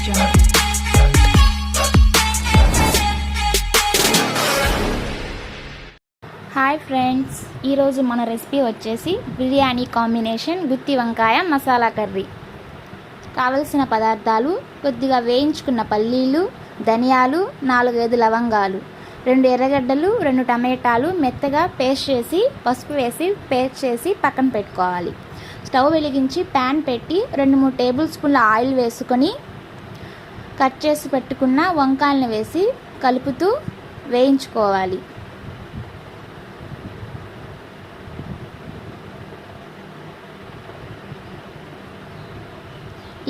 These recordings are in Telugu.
హాయ్ ఫ్రెండ్స్ ఈరోజు మన రెసిపీ వచ్చేసి బిర్యానీ కాంబినేషన్ గుత్తి వంకాయ మసాలా కర్రీ. కావలసిన పదార్థాలు కొద్దిగా వేయించుకున్న పల్లీలు ధనియాలు నాలుగైదు లవంగాలు రెండు ఎర్రగడ్డలు రెండు టమాటాలు మెత్తగా పేస్ట్ చేసి పసుపు వేసి పేస్ట్ చేసి పక్కన పెట్టుకోవాలి. స్టవ్ వెలిగించి ప్యాన్ పెట్టి రెండు మూడు టేబుల్ స్పూన్ల ఆయిల్ వేసుకొని కట్ చేసి పెట్టుకున్న వంకాయలను వేసి కలుపుతూ వేయించుకోవాలి.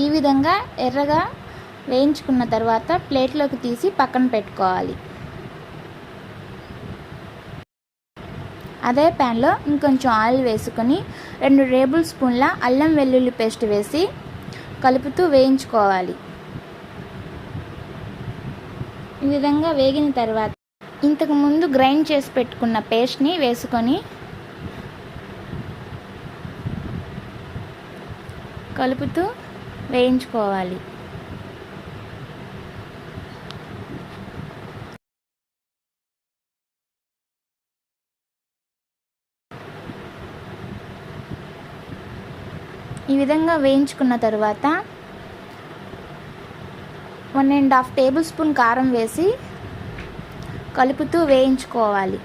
ఈ విధంగా ఎర్రగా వేయించుకున్న తర్వాత ప్లేట్లోకి తీసి పక్కన పెట్టుకోవాలి. అదే ప్యాన్లో ఇంకొంచెం ఆయిల్ వేసుకొని రెండు టేబుల్ స్పూన్ల అల్లం వెల్లుల్లి పేస్ట్ వేసి కలుపుతూ వేయించుకోవాలి. ఈ విధంగా వేగిన తర్వాత ఇంతకు ముందు గ్రైండ్ చేసి పెట్టుకున్న పేస్ట్ని వేసుకొని కలుపుతూ వేయించుకోవాలి. ఈ విధంగా వేయించుకున్న తర్వాత one and half tablespoon కారం వేసి కలుపుతూ వేయించుకోవాలి.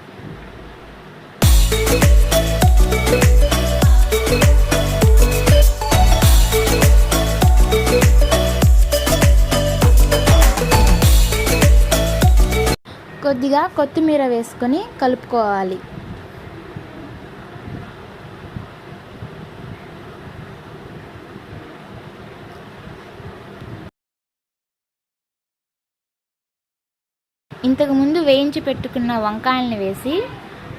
కొద్దిగా కొత్తిమీర వేసుకొని కలుపుకోవాలి. ఇంతకుముందు వేయించి పెట్టుకున్న వంకాయలను వేసి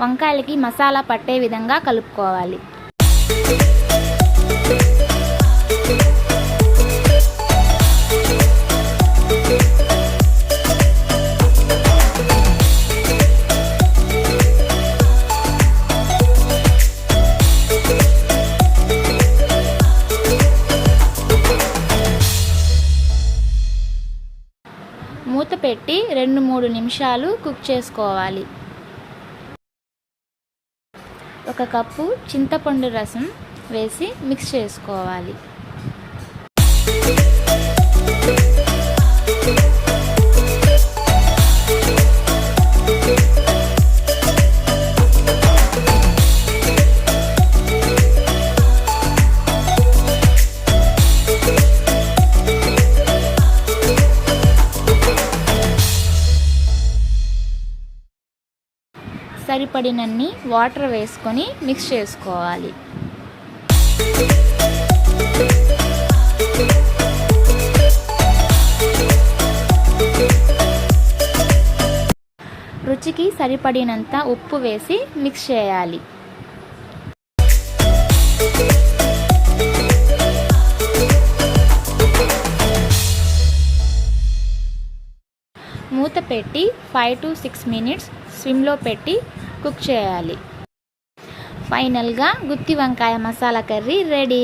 వంకాయలకి మసాలా పట్టే విధంగా కలుపుకోవాలి. పెట్టి రెండు మూడు నిమిషాలు కుక్ చేసుకోవాలి. ఒక కప్పు చింతపండు రసం వేసి మిక్స్ చేసుకోవాలి. సరిపడినన్ని వాటర్ వేసుకొని మిక్స్ చేసుకోవాలి. రుచికి సరిపడినంత ఉప్పు వేసి మిక్స్ చేయాలి. మూత పెట్టి ఫైవ్ టు సిక్స్ మినిట్స్ స్విమ్లో పెట్టి కుక్ చేయాలి. ఫైనల్గా గుత్తి వంకాయ మసాలా కర్రీ రెడీ.